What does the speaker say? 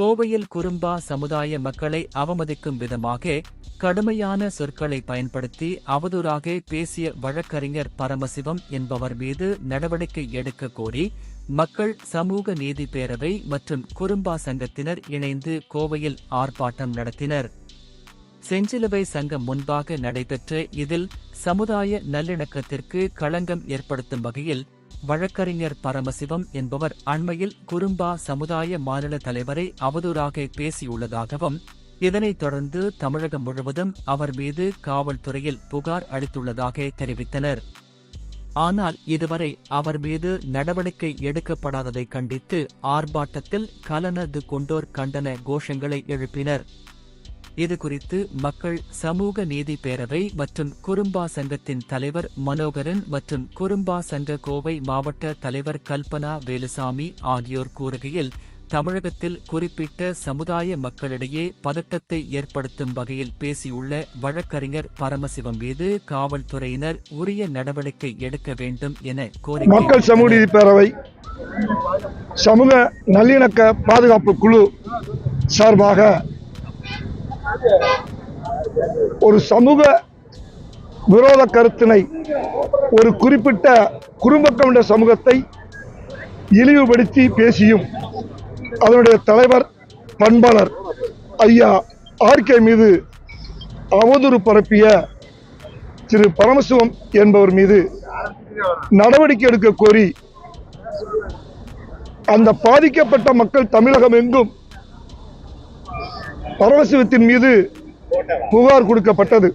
கோவையில் குறும்பா சமுதாய மக்களை அவமதிக்கும் விதமாக கடுமையான சொற்களை பயன்படுத்தி அவதூறாக பேசிய வழக்கறிஞர் பரமசிவம் என்பவர் மீது நடவடிக்கை எடுக்க கோரி மக்கள் சமூக நீதி பேரவை மற்றும் குறும்பா சங்கத்தினர் இணைந்து கோவையில் ஆர்ப்பாட்டம் நடத்தினர். செஞ்சிலுவை சங்கம் முன்பாக நடைபெற்ற இதில் சமுதாய நல்லிணக்கத்திற்கு களங்கம் ஏற்படுத்தும் வகையில் வழக்கறிஞர் பரமசிவம் என்பவர் அண்மையில் குறும்பா சமுதாய மாநில தலைவரை அவதூறாக பேசியுள்ளதாகவும் இதனைத் தொடர்ந்து தமிழகம் முழுவதும் அவர் மீது காவல்துறையில் புகார் அளித்துள்ளதாக தெரிவித்தனர். ஆனால் இதுவரை அவர் மீது நடவடிக்கை எடுக்கப்படாததை கண்டித்து ஆர்ப்பாட்டத்தில் கலனது கொண்டோர் கண்டன கோஷங்களை எழுப்பினர். இது குறித்து மக்கள் சமூக நீதி பேரவை மற்றும் குறும்பா சங்கத்தின் தலைவர் மனோகரன் மற்றும் குறும்பா சங்க கோவை மாவட்ட தலைவர் கல்பனா வேலுசாமி ஆகியோர் கூறுகையில் தமிழகத்தில் குறிப்பிட்ட சமுதாய மக்களிடையே பதட்டத்தை ஏற்படுத்தும் வகையில் பேசியுள்ள வழக்கறிஞர் பரமசிவம் மீது காவல்துறையினர் உரிய நடவடிக்கை எடுக்க வேண்டும் என கோரிக்கை மக்கள் சமூக. நீதி பேரவை சமூக நல்லிணக்க பாதுகாப்பு குழு சார்பாக ஒரு சமூக விரோத கருத்தினை ஒரு குறிப்பிட்ட குடும்ப சமூகத்தை இழிவுபடுத்தி பேசியும் அதனுடைய தலைவர் பண்பாளர் ஐயா ஆர்கே மீது அவதூறு பரப்பிய திரு பரமசிவம் என்பவர் மீது நடவடிக்கை எடுக்க கோரி அந்த பாதிக்கப்பட்ட மக்கள் தமிழகம் எங்கும் பரமசிவத்தின் மீது புகார் கொடுக்கப்பட்டது.